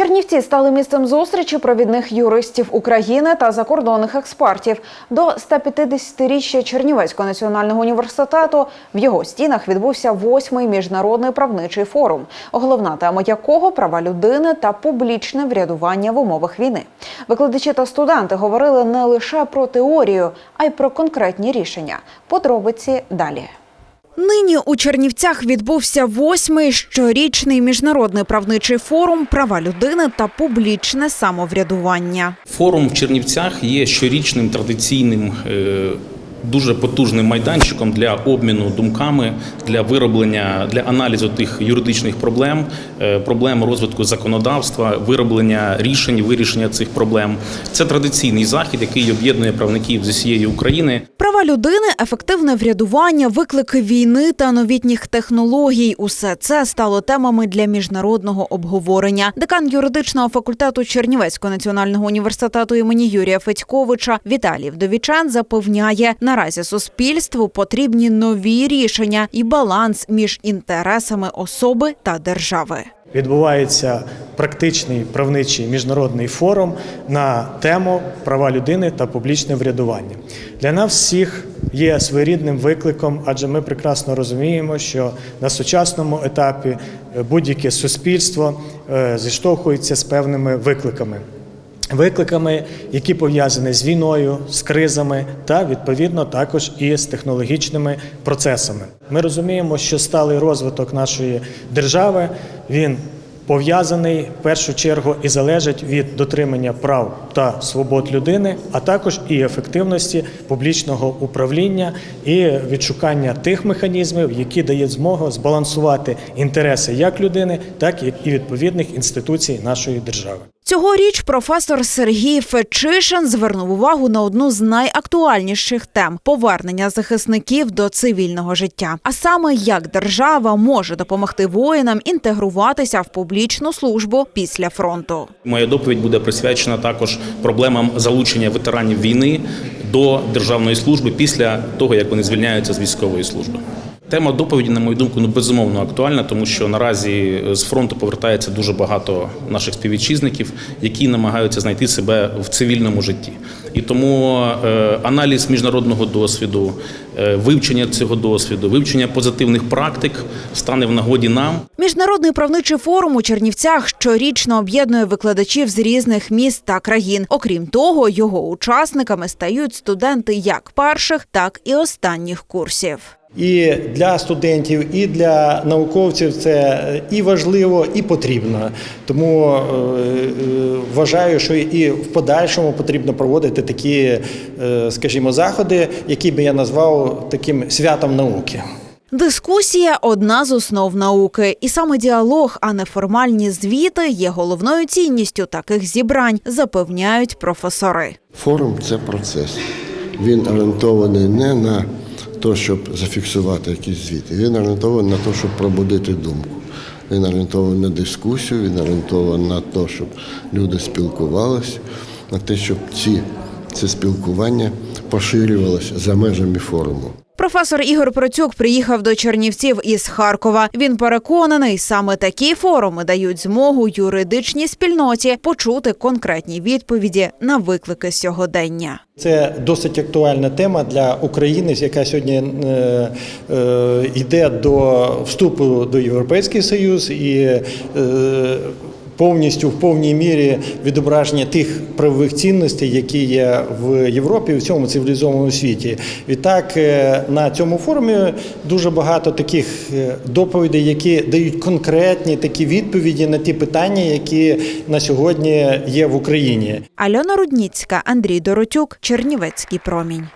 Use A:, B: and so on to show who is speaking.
A: Чернівці стали місцем зустрічі провідних юристів України та закордонних експертів. До 150-річчя Чернівецького національного університету в його стінах відбувся восьмий міжнародний правничий форум, головна тема якого права людини та публічне врядування в умовах війни. Викладачі та студенти говорили не лише про теорію, а й про конкретні рішення. Подробиці далі. Нині у Чернівцях відбувся восьмий щорічний міжнародний правничий форум права людини та публічне самоврядування.
B: Форум в Чернівцях є щорічним традиційним. Дуже потужним майданчиком для обміну думками, для вироблення, для аналізу тих юридичних проблем, е, проблем розвитку законодавства, вироблення рішень, вирішення цих проблем. Це традиційний захід, який об'єднує правників з усієї України.
A: Права людини, ефективне врядування, виклики війни та новітніх технологій усе це стало темами для міжнародного обговорення. Декан юридичного факультету Чернівецького національного університету імені Юрія Федьковича Віталій Вдовічан запевняє, наразі суспільству потрібні нові рішення і баланс між інтересами особи та держави.
C: Відбувається практичний правничий міжнародний форум на тему права людини та публічне врядування. Для нас всіх є своєрідним викликом, адже ми прекрасно розуміємо, що на сучасному етапі будь-яке суспільство е, зіштовхується з певними викликами. Викликами, які пов'язані з війною, з кризами та відповідно також і з технологічними процесами. Ми розуміємо, що сталий розвиток нашої держави він пов'язаний в першу чергу і залежить від дотримання прав та свобод людини, а також і ефективності публічного управління і відшукання тих механізмів, які дають змогу збалансувати інтереси як людини, так і відповідних інституцій нашої держави.
A: Цьогоріч професор Сергій Фечишин звернув увагу на одну з найактуальніших тем повернення захисників до цивільного життя. А саме як держава може допомогти воїнам інтегруватися в публічну службу після фронту.
B: Моя доповідь буде присвячена також проблемам залучення ветеранів війни до державної служби після того, як вони звільняються з військової служби. Тема доповіді, на мою думку, ну безумовно актуальна, тому що наразі з фронту повертається дуже багато наших співвітчизників, які намагаються знайти себе в цивільному житті. І тому е, аналіз міжнародного досвіду, е, вивчення цього досвіду, вивчення позитивних практик стане в нагоді нам.
A: Міжнародний правничий форум у Чернівцях щорічно об'єднує викладачів з різних міст та країн. Окрім того, його учасниками стають студенти як перших, так і останніх курсів.
D: І для студентів, і для науковців це і важливо, і потрібно. Тому е, е, вважаю, що і в подальшому потрібно проводити такі, е, скажімо, заходи, які би я назвав таким святом науки.
A: Дискусія одна з основ науки, і саме діалог, а не формальні звіти, є головною цінністю таких зібрань, запевняють професори.
E: Форум це процес. Він орієнтований не на те, щоб зафіксувати якісь звіти. Він орієнтований на те, щоб пробудити думку. Він орієнтований на дискусію, він орієнтований на те, щоб люди спілкувалися, на те, щоб ці, це спілкування поширювалося за межами форуму.
A: Професор Ігор Процюк приїхав до Чернівців із Харкова. Він переконаний, саме такі форуми дають змогу юридичній спільноті почути конкретні відповіді на виклики сьогодення.
D: Це досить актуальна тема для України, яка сьогодні е, е, йде до вступу до Європейський Союз і е, повністю в повній мірі відображення тих правових цінностей, які є в Європі в цьому цивілізованому світі. Відтак е, на цьому форумі дуже багато таких е, доповідей, які дають конкретні такі відповіді на ті питання, які на сьогодні є в Україні.
A: Альона Рудніцька, Андрій Доротюк, Чернівецький промінь.